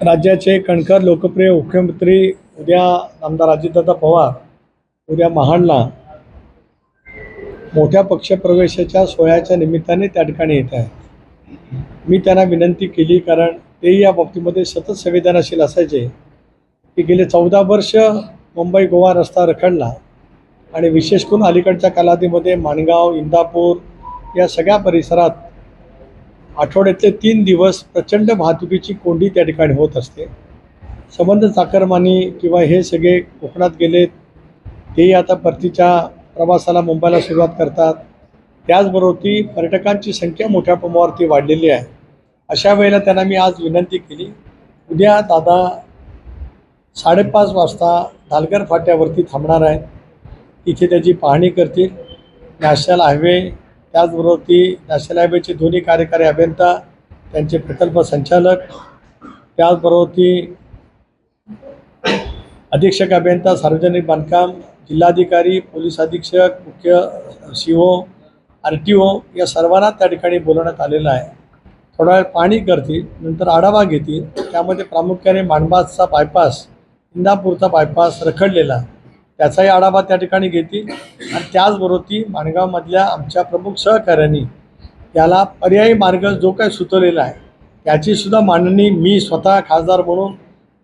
राज्याचे कणखर लोकप्रिय मुख्यमंत्री उद्या आमदार अजितदादा पवार उद्या महाडला मोठ्या पक्षप्रवेशाच्या सोहळ्याच्या निमित्ताने त्या ठिकाणी येत आहेत. मी त्यांना विनंती केली कारण तेही या बाबतीमध्ये सतत संवेदनशील असायचे की गेले चौदा वर्ष मुंबई गोवा रस्ता रखडला आणि विशेष करून अलीकडच्या कालावधीमध्ये माणगाव इंदापूर या सगळ्या परिसरात आठवड्यातले तीन दिवस प्रचंड वाहतुकीची कोंडी त्या ठिकाणी होत असते. संबंध चाकरमानी किंवा हे सगळे कोकणात गेलेत तेही आता परतीच्या प्रवासाला मुंबईला सुरुवात करतात. त्याचबरोबर ती पर्यटकांची संख्या मोठ्या प्रमाणावरती वाढलेली आहे. अशा वेळेला त्यांना मी आज विनंती केली उद्या दादा साडेपाच वाजता धालगर फाट्यावरती थांबणार आहेत. तिथे त्याची पाहणी करतील. नॅशनल हायवे त्याचबरोबर ती नॅशनल हायवेचे दोन्ही कार्यकारी अभियंता त्यांचे प्रकल्प संचालक त्याचबरोबर ती अधीक्षक अभियंता सार्वजनिक बांधकाम जिल्हाधिकारी पोलीस अधीक्षक मुख्य C O R T O या सर्वांना त्या ठिकाणी बोलवण्यात आलेलं आहे. थोडा वेळ पाणी करतील नंतर आढावा घेतील. त्यामध्ये प्रामुख्याने माणबाजचा बायपास इंदापूरचा बायपास रखडलेला. त्याचाही आढावा त्या ठिकाणी घेतील. आणि त्याचबरोबर ती माणगावमधल्या आमच्या प्रमुख सहकाऱ्यांनी याला पर्यायी मार्ग जो काही सुचवलेला आहे त्याचीसुद्धा मांडणी मी स्वतः खासदार म्हणून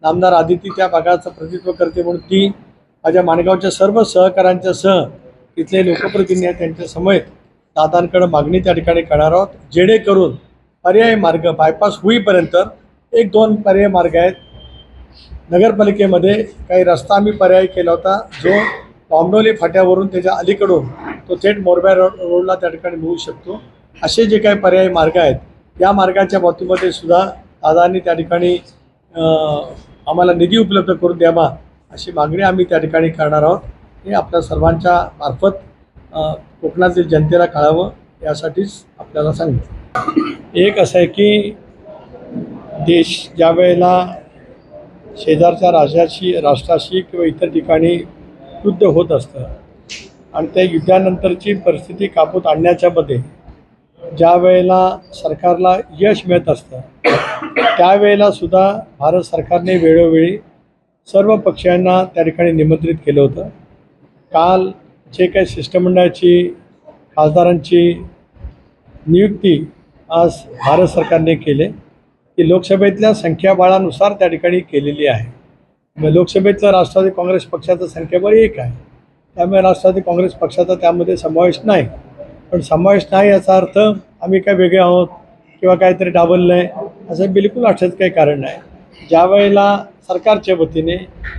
नामदार आदिती त्या भागाचं प्रतित्व करते म्हणून ती माझ्या माणगावच्या सर्व सहकाऱ्यांच्या सह तिथले लोकप्रतिनिधी आहेत त्यांच्या समेत दादांकडे मागणी त्या ठिकाणी करणार आहोत. जेणेकरून पर्यायी मार्ग बायपास होईपर्यंत एक दोन पर्यायी मार्ग आहेत नगरपालिकेमध्ये काही रस्ता आम्ही पर्याय केला होता. जो पामडोली फाट्यावरून त्याच्या अलीकडून तो थेट मोरब्या रोड रोडला त्या ठिकाणी मिळू शकतो. असे जे काही पर्यायी मार्ग आहेत या मार्गाच्या बाबतीमध्ये सुद्धा दादांनी त्या ठिकाणी आम्हाला निधी उपलब्ध करून द्यावा अशी मागणी आम्ही त्या ठिकाणी करणार आहोत. हे आपल्या सर्वांच्या मार्फत कोकणातील जनतेला कळावं यासाठीच आपल्याला सांगितलं. एक असं आहे की देश ज्या वेळेला शेजारच्या राज्याशी राष्ट्राशी किंवा इतर ठिकाणी युद्ध होत असतं. आणि त्या युद्धानंतरची परिस्थिती काबूत आणण्याच्यामध्ये ज्या वेळेला सरकारला यश मिळत असतं त्यावेळेला सुद्धा भारत सरकारने वेळोवेळी सर्व पक्षांना त्या ठिकाणी निमंत्रित केलं होतं. काल जे काही शिष्टमंडळाची खासदारांची नियुक्ती आज भारत सरकारने केले. ती लोकसभेतल्या संख्याबळानुसार त्या ठिकाणी केलेली आहे. मग लोकसभेतलं राष्ट्रवादी काँग्रेस पक्षाचं संख्याबळ एक आहे. त्यामुळे राष्ट्रवादी काँग्रेस पक्षाचा त्यामध्ये समावेश नाही. पण समावेश नाही याचा अर्थ आम्ही काय वेगळे आहोत किंवा काहीतरी डाबललं आहे असं बिलकुल अशाचं काही कारण नाही. ज्या वेळेला सरकारच्या वतीने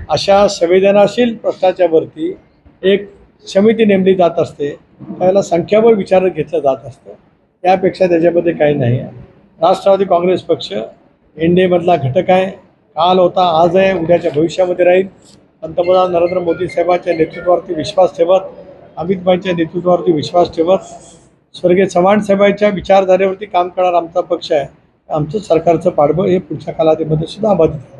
अशा संवेदनाशील प्रश्नाच्या वरती एक समिती नेमली जात असते त्यावेळेला संख्याबळ विचारात घेतलं जात असतं. त्यापेक्षा त्याच्यामध्ये काही नाही आहे. राष्ट्रवादी काँग्रेस पक्ष एन डी एमधला घटक आहे. काल होता आज आहे उद्याच्या भविष्यामध्ये राहील. पंतप्रधान नरेंद्र मोदी साहेबांच्या नेतृत्वावरती विश्वास ठेवत अमित भाईंच्या नेतृत्वावरती विश्वास ठेवत स्वर्गीय चव्हाण साहेबांच्या विचारधारेवरती काम करणारा आमचा पक्ष आहे. आमचं सरकारचं पाठबळ हे पुढच्या कालावधीमध्ये सुद्धा अबाधित आहे.